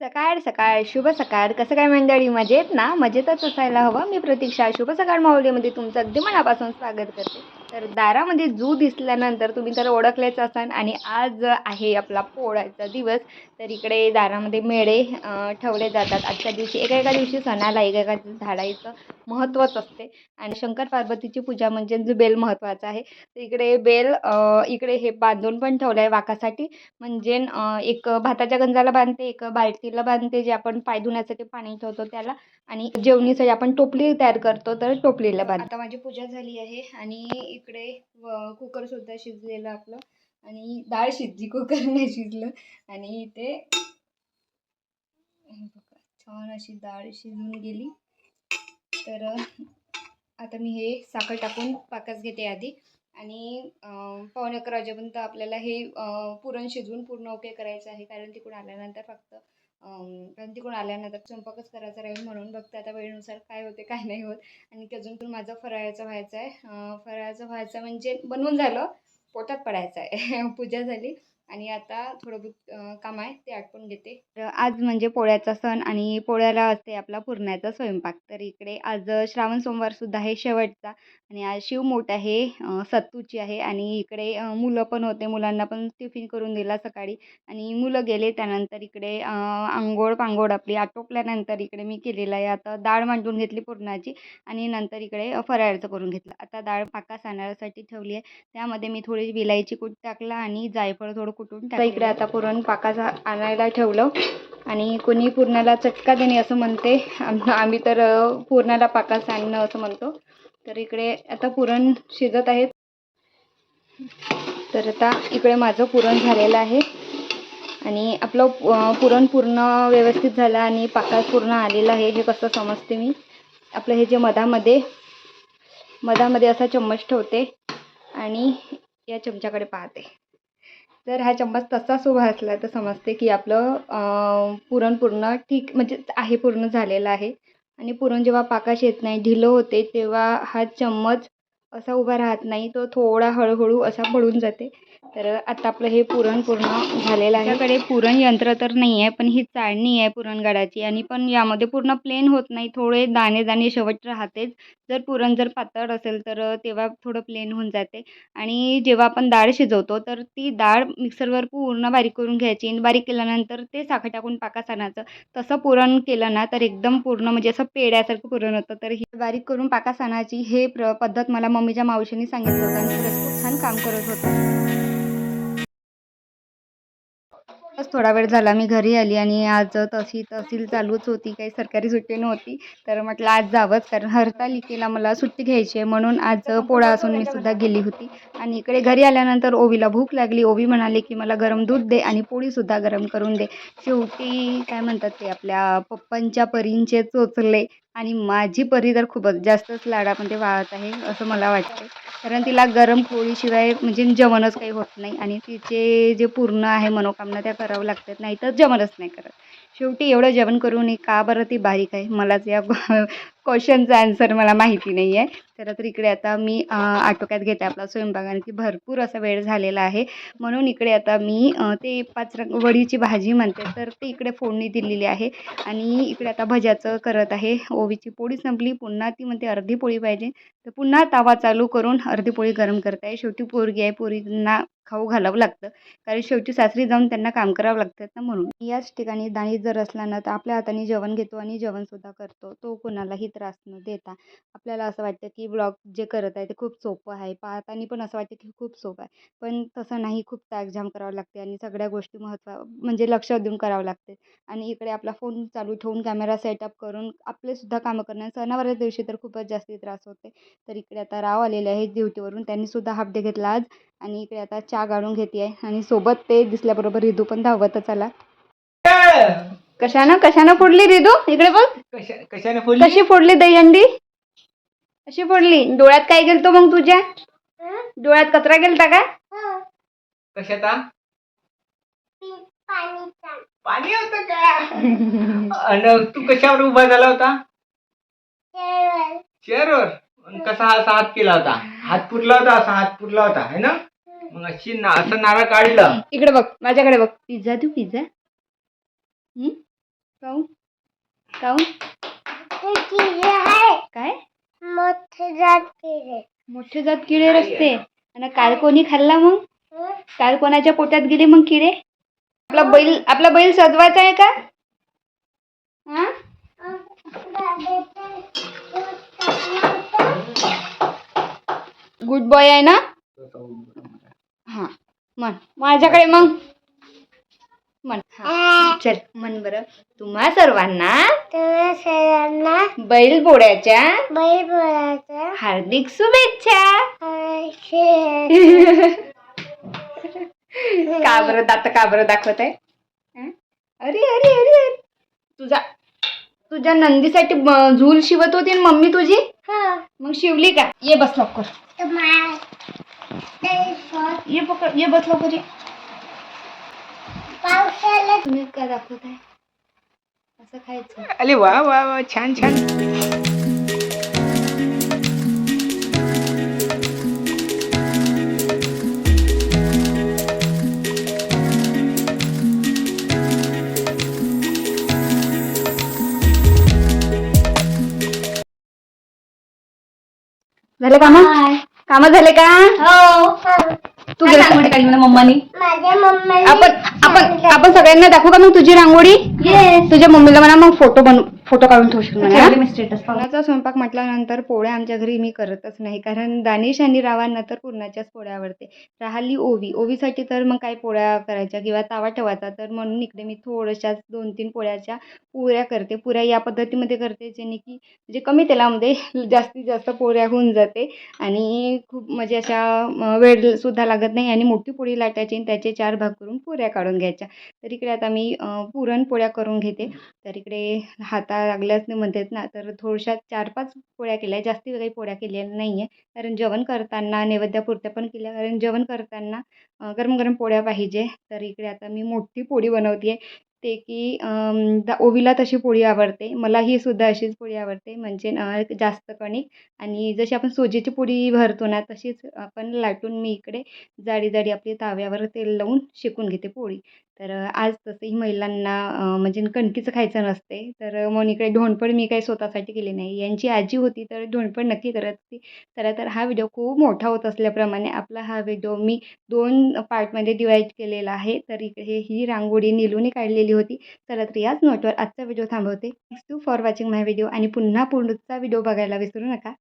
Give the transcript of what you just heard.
सकाळ सकाळ शुभ सकाळ. कसं काय मंडळी? मजेत ना? मजेतच असायला हवं. मी प्रतीक्षा. शुभ सकाळ माऊलीमध्ये तुमचं अगदी मनापासून स्वागत करते. तर दारामध्ये जू दिसल्यानंतर तुम्ही तर ओळखलेच असाल आणि आज आहे आपला पोळ्याचा दिवस. तर इकडे दारामध्ये मेळे ठेवले जातात. आजच्या दिवशी एका एका दिवशी सणाला एका एका झाडाचं महत्त्वच असते. आणि शंकर पार्वतीची पूजा म्हणजे जो बेल महत्त्वाचा आहे. तर इकडे बेल इकडे हे बांधून पण ठेवलं आहे वाकासाठी. म्हणजे एक भाताच्या गंजाला बांधते एक बाल्टीला बांधते जे आपण पाय धुण्यासाठी पाणी ठेवतो त्याला. आणि जेवणीसाठी आपण टोपली तयार करतो तर टोपलीला बांधतो. आता माझी पूजा झाली आहे आणि इकडे कुकरसुद्धा शिजलेलं आपलं. आणि डाळ शिजली कुकर नाही शिजलं. आणि इथे छान अशी डाळ शिजून गेली. तर आता मी हे साखर टाकून पाकच घेते आधी. आणि पावणे अकरा वाजेपर्यंत आपल्याला हे पुरण शिजवून पूर्ण ओके करायचं आहे. कारण तिकडून आल्यानंतर फक्त कारण तिकडून आल्यानंतर स्वयंपाकच करायचा राहील म्हणून. बघते आता वेळेनुसार काय होते काय नाही होत. आणि अजून पण माझं फराळाचं व्हायचं आहे. फराळाचं व्हायचं म्हणजे बनवून झालं पोटात पडायचं आहे. पूजा झाली. आणि आता थोडं बहुत काम आहे ते आटपून घेते. तर आज म्हणजे पोळ्याचा सण आणि पोळ्याला असते आपला पुरण्याचा स्वयंपाक. तर इकडे आज श्रावण सोमवारसुद्धा आहे शेवटचा आणि आज शिवमोठ आहे सत्तूची आहे आणि इकडे मुलं पण होते मुलांना पण टिफिन करून दिला सकाळी आणि मुलं गेले त्यानंतर इकडे आंघोळ पांघोळ आपली आटोपल्यानंतर इकडे मी केलेलं आहे. आता डाळ मांडून घेतली पुरणाची आणि नंतर इकडे फराळाचं करून घेतलं. आता डाळ पाकास आणण्यासाठी ठेवली आहे. त्यामध्ये मी थोडी विलायची कूट टाकला आणि जायफळ थोडं कुटून इकडे आता पुरण पाकास आणायला ठेवलं. आणि कोणी पूर्णाला चटका देणे असं म्हणते. आम- आम्ही तर पूर्णाला पाकास आणणं असं म्हणतो. तर इकडे आता पुरण शिजत आहे तर आता इकडे माझं पुरण झालेलं आहे. आणि आपलं पुरण पूर्ण व्यवस्थित झालं आणि पाकात पूर्ण आलेलं आहे. हे कसं समजते मी? आपलं हे जे मधामध्ये मधामध्ये असा चम्मच ठेवते आणि या चमच्याकडे पाहते. जर हा चम्मच तसाच उभा असला तर समजते की आपलं पुरण पूर्ण ठीक म्हणजे आहे पूर्ण झालेलं आहे. आणि पुरण जेव्हा पाकाश येत नाही ढिलं होते तेव्हा हा चम्मच असा उभा राहत नाही तो थोडा हळूहळू असा पडून जाते. तर आता आपलं हे पुरण पूर्ण झालेलं आहे. आपल्याकडे पुरण यंत्र तर नाही आहे पण ही चाळणी आहे पुरणगाडाची आणि पण यामध्ये पूर्ण प्लेन होत नाही. थोडे दाणे दाणे शेवट राहतेच. जर पुरण जर पातळ असेल तर तेव्हा थोडं प्लेन होऊन जाते. आणि जेव्हा आपण डाळ शिजवतो तर ती डाळ मिक्सरवर पूर्ण बारीक करून घ्यायची आणि बारीक केल्यानंतर ते साखर टाकून पाकास आणायचं. तसं पुरण केलं ना तर एकदम पूर्ण म्हणजे असं पेड्यासारखं पुरण होतं. तर ही बारीक करून पाकास आणायची हे प्र पद्धत मला मम्मीच्या मावशीने सांगितलं होतं आणि खरंच खूप छान काम करत होतं. थोडा वेळ झाला. मी घरी आली आणि आज तशी तहसील चालूच होती. काही सरकारी सुट्टी नव्हती. तर म्हटलं आज जावंच. कारण हरतालिकेला मला सुट्टी घ्यायची आहे म्हणून आज पोळा असून मी सुद्धा गेली होती. आणि इकडे घरी आल्यानंतर ओवीला भूक लागली. ओवी म्हणाली की मला गरम दूध दे आणि पोळीसुद्धा गरम करून दे. शेवटी काय म्हणतात ते आपल्या पप्पांच्या परींचे चोचले आणि माझी परी तर खूपच जास्तच लाडामध्ये वाहत आहे असं मला वाटते कारण तिला गरम पोळीशिवाय म्हणजे जेवणच काही होत नाही आणि तिचे जे पूर्ण आहे मनोकामना त्या करावं लागतात नाही तर जेवणच नाही करत. शेवटी एवढं जेवण करून का बरं ती बारीक आहे? मलाच या क्वेश्चनचा आन्सर मला माहिती नाही आहे तर तर इकडे आता मी आटोक्यात घेते आपला स्वयंपाक आणि ती भरपूर असा वेळ झालेला आहे. म्हणून इकडे आता मी ते पाच रंग वडीची भाजी म्हणते तर ते इकडे फोडणी दिलेली आहे. आणि इकडे आता भज्याचं करत आहे. ओवीची पोळी संपली. पुन्हा ती म्हणते अर्धी पोळी पाहिजे. तर पुन्हा तवा चालू करून अर्धी पोळी गरम करत. आहे शेवटी पोरगी आहे. पोरींना खाऊ घालावं लागतं. कारण शेवटी सासरी जाऊन त्यांना काम करावं लागतं ना म्हणून. याच ठिकाणी दाणी जर असला ना तर आपल्या हाताने जेवण घेतो आणि जेवणसुद्धा करतो. तो कोणालाही त्रास न देता. आपल्याला असं वाटतं की ब्लॉग जे करत आहे ते खूप सोपं आहे. पाहताना पण असं वाटतं की खूप सोपं आहे. पण तसं नाही खूप ताकझाम करावं लागते आणि सगळ्या गोष्टी महत्त्व म्हणजे लक्ष देऊन करावं लागते. आणि इकडे आपला फोन चालू ठेवून कॅमेरा सेटअप करून आपलेसुद्धा कामं करणं सणावाऱ्या दिवशी तर खूपच जास्ती त्रास होते. तर इकडे आता राव आलेले आहेत ड्युटीवरून त्यांनीसुद्धा हाफ डे घेतला आज. आणि इकडे आता चहा गाळून घेते आहे आणि सोबत ते दिसल्याबरोबर रिदू पण धावतच आला. कशानं? कशानं फोडली रिदू? इकडे बघ. कशा कशाने फोडली? कशी फोडली दहीहंडी? कशी फोडली? डोळ्यात काय गेलतो मग तुझ्या? डोळ्यात कचरा गेलता का? कशाचा पाणी होत का? आणि तू कशावर उभा झाला होता? चेअरवर. आणि कसा असा हात केला होता? हात पुरला होता असा हात पुरला होता है ना? मग अशी ना असं नारळ काढलं. इकडे बघ माझ्याकडे बघ. पिझ्झा देऊ पिझ्झा. काऊन? काऊन? काय? मोठे जात केले मोठे जात किडे रस्ते. आणि काल कोणी खाल्ला मग? काल कोणाच्या पोटात गेले मग किडे आपला बैल आपला बैल सजवायचा आहे का? हा? गुड बॉय आहे ना? हा म्हण. माझ्याकडे मग? म्हण. हा. चल म्हण बरं. तुम्हा सर्वांना सर्वांना बैल पोळ्याच्या बैल बोलायचं हार्दिक शुभेच्छा का बरं दात का बरं दाखवत आहे हं? अरे अरे अरे अरे. तुझा तुझ्या नंदीसाठी झूल शिवत होती ना मम्मी तुझी? मग शिवली का? ये बस लवकर. ये पकड ये बस लवकर ये पावसाला तुम्ही काय दाखवत आहे असं खायचं अरे वा वा वा छान छान झाले काम काम झाले का? हो. तू घरी रांगोळी काढली म्हणा मम्मानी. आपण आपण आपण सगळ्यांना दाखवू का मग तुझी रांगोळी? तुझ्या मम्मीला म्हणा मग फोटो बन फोटो काढून ठेवशील म्हणा स्टेटस पुरणाचा स्वयंपाक म्हटल्यानंतर पोळ्या आमच्या घरी मी करतच नाही. कारण दानिश आणि रावांना तर पुरणाच्याच पोळ्या आवडते. राहिली ओवी. ओवीसाठी तर मग काय पोळ्या करायच्या किंवा तावा ठेवायचा तर म्हणून इकडे मी थोड्याशाच दोन तीन पोळ्याच्या पुऱ्या करते. पुऱ्या या पद्धतीमध्ये करते जेणे की म्हणजे कमी तेलामध्ये जास्तीत जास्त पोळ्या होऊन जाते आणि खूप म्हणजे अशा वेळसुद्धा लागत नाही आणि मोठी पोळी लाटायची आणि त्याचे चार भाग करून पुऱ्या काढून घ्यायच्या. तर इकडे आता मी पुरणपोळ्या करून घेते. तर इकडे आता लागल्याच नाही म्हणतात ना तर थोडशा चार पाच पोळ्या केल्या जास्ती काही पोळ्या केलेल्या नाही आहे कारण जेवण करताना नैवेद्यापुरत्या पण केल्या कारण जेवण करताना गरम गरम पोळ्या पाहिजे. तर इकडे आता मी मोठी पोळी बनवते आहे ते की द ओवीला तशी पोळी आवडते. मलाही सुद्धा अशीच पोळी आवडते. म्हणजे जास्त कणिक. आणि जशी आपण सोजीची पोळी भरतो ना तशीच आपण लाटून मी इकडे जाडी जाडी आपली ताव्यावर तेल लावून शेकून घेते पोळी. तर आज तसंही महिलांना म्हणजे कणकीचं खायचं नसते. तर म्हणून इकडे ढोणपण मी काही स्वतःसाठी केली नाही. यांची आजी होती तर ढोणपण नक्की करत होती. चला तर हा व्हिडिओ खूप मोठा होत असल्याप्रमाणे आपला हा व्हिडिओ मी दोन पार्टमध्ये डिवाईड केलेला आहे. तर इकडे ही रांगोळी निलूने काढलेली होती. चला तर याच नोटवर आजचा व्हिडिओ थांबवते. Thanks you for watching my video आणि पुन्हा पुढचा व्हिडिओ बघायला विसरू नका.